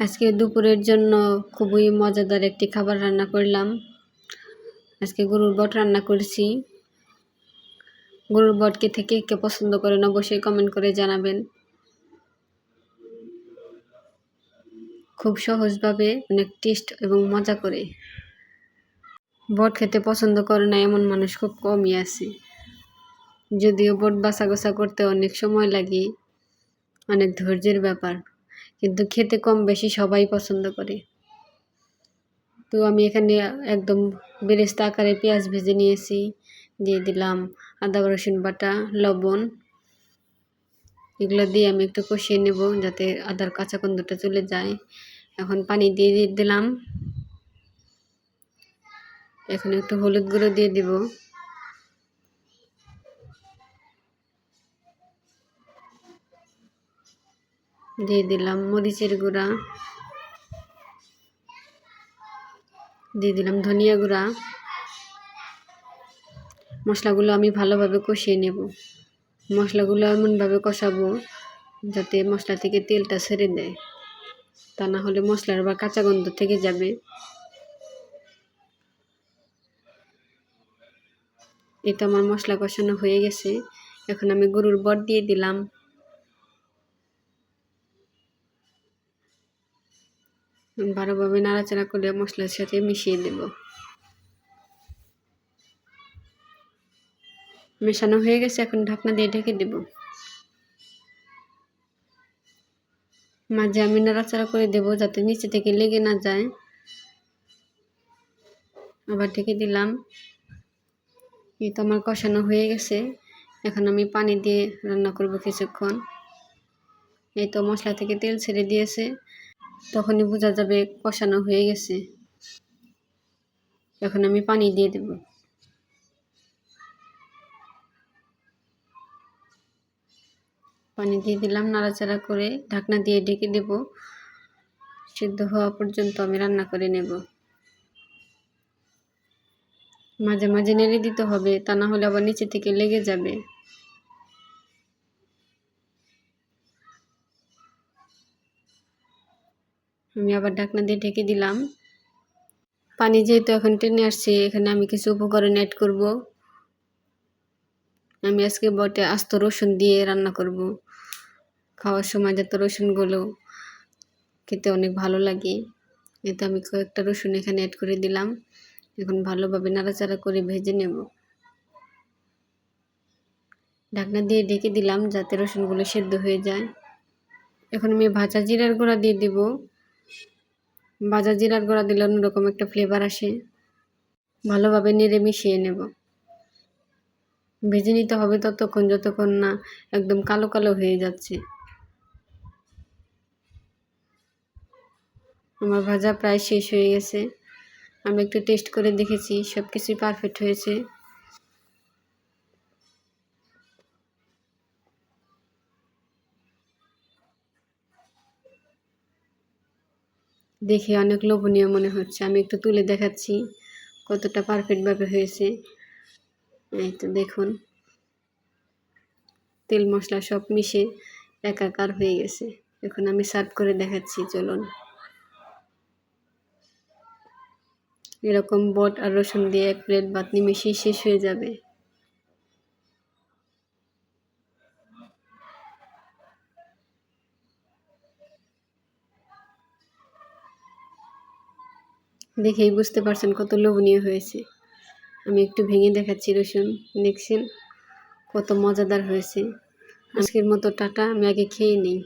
আজকে দুপুরের জন্য খুবই মজাদার একটি খাবার রান্না করলাম। আজকে গরুর বট রান্না করেছি। গরুর বটকে থেকে কে পছন্দ করেন অবশ্যই কমেন্ট করে জানাবেন। খুব সহজভাবে অনেক টেস্ট এবং মজা করে। বট খেতে পছন্দ করে না এমন মানুষ খুব কমই আছে। যদিও বট বাছা গোছা করতে অনেক সময় লাগে। অনেক ধৈর্যের ব্যাপার। কিন্তু খেতে কম বেশি সবাই পছন্দ করে। তো আমি এখানে একদম বেরেস্তা আকারে পেঁয়াজ ভেজে নিয়েছি, দিয়ে দিলাম আদা, রসুন বাটা, লবণ। এগুলো দিয়ে আমি একটু কষিয়ে নেব যাতে আদার কাঁচা কন্দটা চলে যায়। এখন পানি দিয়ে দিলাম। এখন একটু হলুদ গুঁড়ো দিয়ে দিব। দিয়ে দিলাম মরিচের গুঁড়া। দিয়ে দিলাম ধনিয়া গুঁড়া। মশলাগুলো আমি ভালোভাবে কষিয়ে নেব। মশলাগুলো এমনভাবে কষাবো যাতে মশলা থেকে তেলটা ছেড়ে দেয়। তা না হলে মশলার আবার কাঁচা গন্ধ থেকে যাবে। এই তো আমার মশলা কষানো হয়ে গেছে। এখন আমি গরুর বট দিয়ে দিলাম। ভালোভাবে নাড়াচাড়া করে মশলার সাথে মিশিয়ে দেব। মেশানো হয়ে গেছে, এখন ঢাকনা দিয়ে ঢেকে দেব। মাঝে আমি নাড়াচাড়া করে দেব যাতে নিচে থেকে লেগে না যায়। আবার ঢেকে দিলাম। এই তো আমার কষানো হয়ে গেছে। এখন আমি পানি দিয়ে রান্না করব কিছুক্ষণ। এই তো মশলা থেকে তেল ছেড়ে দিয়েছে। তখনই বোঝা যাবে কষানো হয়ে গেছে। এখন আমি পানি দিয়ে দেব। পানি দিয়ে দিলাম, নাড়াচাড়া করে ঢাকনা দিয়ে ঢেকে দেব। সিদ্ধ হওয়া পর্যন্ত আমি রান্না করে নেব। মাঝে মাঝে নেড়ে দিতে হবে, তা না হলে আবার নিচে থেকে লেগে যাবে। আমি আবার ঢাকনা দিয়ে ঢেকে দিলাম। পানি যেহেতু এখন টেনে আসছে, এখানে আমি কিছু উপকরণ অ্যাড করব। আমি আজকে বটে আস্ত রসুন দিয়ে রান্না করব। খাওয়ার সময় যাতে রসুনগুলো খেতে অনেক ভালো লাগে। এতে আমি কয়েকটা রসুন এখানে অ্যাড করে দিলাম। এখন ভালোভাবে নাড়াচাড়া করে ভেজে নেব। ঢাকনা দিয়ে ঢেকে দিলাম যাতে রসুনগুলো সেদ্ধ হয়ে যায়। এখন আমি ভাজা জিরার গুঁড়া দিয়ে দিব। ভাজা জিরার গুঁড়া দিলে অন্যরকম একটা ফ্লেভার আসে। ভালোভাবে নেড়ে মিশিয়ে নেব। ভেজে নিতে হবে ততক্ষণ, যতক্ষণ না একদম কালো কালো হয়ে যাচ্ছে। আমার ভাজা প্রায় শেষ হয়ে গেছে। আমি একটু টেস্ট করে দেখেছি সব কিছুই পারফেক্ট হয়েছে। দেখে অনেক লোভনীয় মনে হচ্ছে। আমি একটু তুলে দেখাচ্ছি কতটা পারফেক্টভাবে হয়েছে। এই তো দেখুন। তেল মশলা সব মিশে একাকার হয়ে গেছে। এখন আমি সার্ভ করে দেখাচ্ছি, চলুন। এরকম বট আর রসুন দিয়ে এক প্লেট ভাত নিমেষেই শেষ হয়ে যাবে। দেখেই বুঝতে পারছেন কত লোভনীয় হয়েছে। আমি একটু ভেঙে দেখাচ্ছি রসুন, দেখছেন? কত মজাদার হয়েছে। আজকের মতো টাটা, আমি আগে খেয়ে নিই।